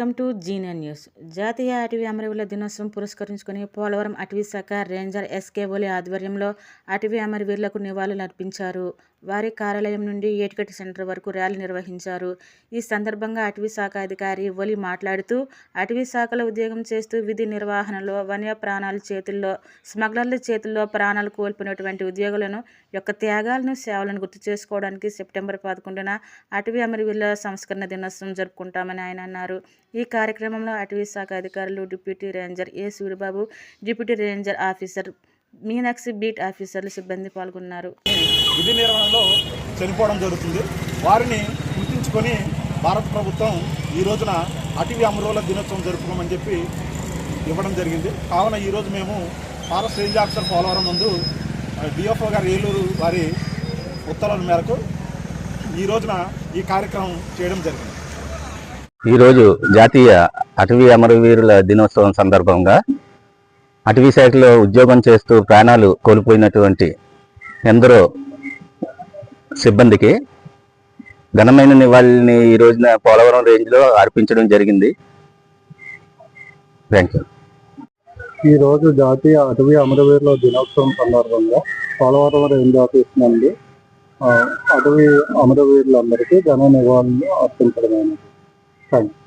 Welcome to జీనన్ news. జాతీయ అటవీ అమరవీరుల దినోత్సవం పురస్కరించుకొని పోలవరం అటవీ శాఖ రేంజర్ ఎస్కే ఓలి ఆధ్వర్యంలో అటవీ అమరవీరులకు నివాళులు అర్పించారు. వారి కార్యాలయం నుండి ఏటికట్టి సెంటర్ వరకు ర్యాలీ నిర్వహించారు. ఈ సందర్భంగా అటవీ శాఖ అధికారి ఒలి మాట్లాడుతూ అటవీ శాఖలో ఉద్యోగం చేస్తూ విధి నిర్వహణలో వన్య ప్రాణాల చేతుల్లో స్మగ్లర్ల చేతుల్లో ప్రాణాలు కోల్పోయినటువంటి ఉద్యోగులను యొక్క త్యాగాలను సేవలను గుర్తు చేసుకోవడానికి సెప్టెంబర్ పదకొండున అటవీ అమరవీరుల సంస్కరణ దినోత్సవం జరుపుకుంటామని ఆయన అన్నారు. ఈ కార్యక్రమంలో అటవీ శాఖ అధికారులు deputy ranger A Suryababu deputy ranger officer Meenakshi beat ఆఫీసర్లు సిబ్బంది పాల్గొన్నారు. విధి నిర్వహణలో చనిపోవడం జరుగుతుంది. వారిని గుర్తించుకొని భారత ప్రభుత్వం ఈ రోజున అటవీ అమరుల దినోత్సవం జరుపుకోమని చెప్పి ఇవ్వడం జరిగింది. కావున ఈరోజు మేము ఫారెస్ట్ రేంజ్ ఆఫీసర్ పోలవరం ముందు డిఎఫ్ఓ గారు ఏలూరు వారి ఉత్తర్వుల మేరకు ఈ రోజున ఈ కార్యక్రమం చేయడం జరిగింది. ఈరోజు జాతీయ అటవీ అమరవీరుల దినోత్సవం సందర్భంగా అటవీ శాఖలో ఉద్యోగం చేస్తూ ప్రాణాలు కోల్పోయినటువంటి ఎందరో సిబ్బందికి ఘనమైన నివాళిని ఈ రోజున పోలవరం రేంజ్లో అర్పించడం జరిగింది. థ్యాంక్ యూ ఈరోజు జాతీయ అటవీ అమరవీరుల దినోత్సవం సందర్భంగా పోలవరం రేంజ్ ఆఫీస్ నుండి అటవీ అమరవీరులందరికీ ఘన నివాళులు అర్పించడమైనది. Thank you